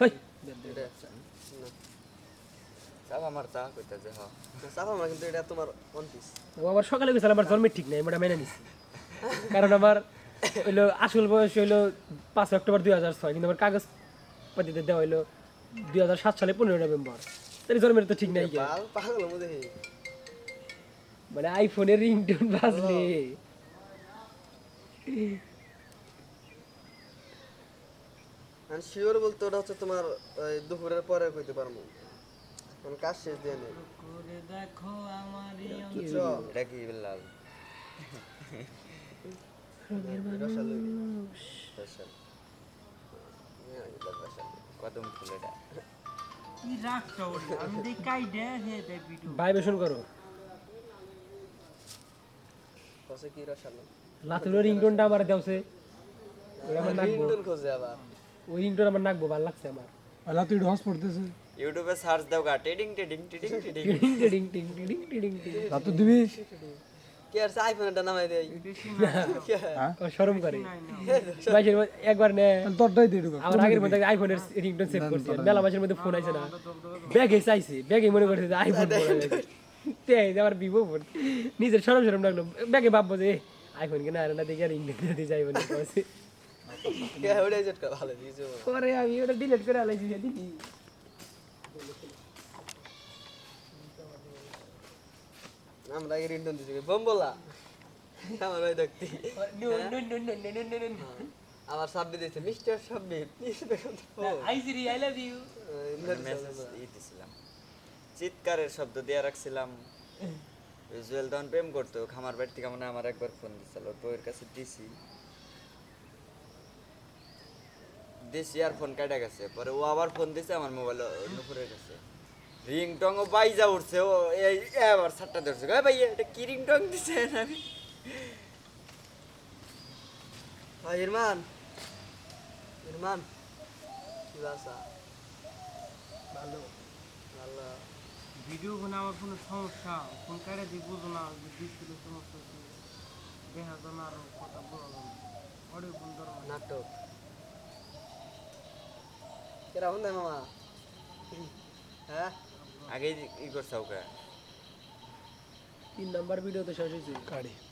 হই। এটা আমার চা কইতাছে হ চাপা মা কিন্তু এটা তোমার ওয়ান পিস ও আবার সকালে গেছিল আমার জন্মের ঠিক নাই আমি মেনে নিছি। কারণ আমার হইল আসল বয়স হইল পাঁচ অক্টোবর দুই হাজার ছয় কিন্তু আমার কাগজ পাতিতে দেওয়া হইল দুই হাজার সাত সালে পনেরো নভেম্বর। তাই জন্মের তো ঠিক নাই মানে আইফোনের রিংটোন বাজলে। আমি শিওর বলতে ওটা হচ্ছে তোমার দুপুরের পরে কইতে পারব। কারণ কাজ শেষ দিয়ে নেই। এটা কি। কদম ফুল এটা ভাইবেশন করো। রিংটোনটা আমার দেওছে। রিংটোন খোঁজে আবার। ওই রিংটোন আমার নাকবো ভালো লাগছে আমার। আল্লাহ তুই ডস পড়তেছে। ইউটিউবে সার্চ দাও গা টেডিং টেডিং টেডিং টেডিং। টিডিং টিডিং টিং টিডিং টিডিং টিং রাত দিবি? কি আর আইফোনটা নামাই দেয় ও শরম করে। মধ্যে একবার নে। তোরটাই দিয়ে ঢুকা আমার আগের মধ্যে আইফোনের রিংটোন সেভ করছি। মেলা মাসের মধ্যে ফোন আইছে না। ব্যাগে চাইছি ব্যাগে মনে করছে যে আইফোন তে আমার ভিভো ফোন নিজের শরম শরম লাগল। ব্যাগে ভাববো যে আইফোন কিনা আর না দেখে রিংটোন দিয়ে যাইব না পরে আমি ওটা ডিলিট করে আলাইছি দিদি আমরা বোম্বলা। ভাই দেখতে। আমার সাব্বির দিয়েছে মিস্টার প্লিজ তো। I love you. মেসেজ চিৎকারের শব্দ দিয়ে রাখছিলাম। জুয়েল তখন প্রেম করতো খামার বাড়ি থেকে মানে আমার একবার ফোন দিছিল ওর বউয়ের কাছে দিছি। দিছি আর ফোন কাটা গেছে। পরে ও আবার ফোন দিছে আমার মোবাইল নুপুরের কাছে। রিং টং ও বাইজা উঠছে ও এই আবার সাতটা ধরছে। এ ভাই এটা কি রিং টং দিছে আমি ভাই ইরমান। ইরমান কি বাসা? ভালো ভালো। ভিডিও ফোনে আমার কোনো সমস্যা। ফোন কাটে দিয়ে বুঝো না যে ডিসপ্লে সমস্যা দেখা যায় না আরও কথা বলা যায় না। অডিও ফোন ধরো। নাটক। কেরা হন মামা? হ্যাঁ? আগেই ই করছাও কা তিন নাম্বার ভিডিও তো শেষ হয়েছে। গাড়ি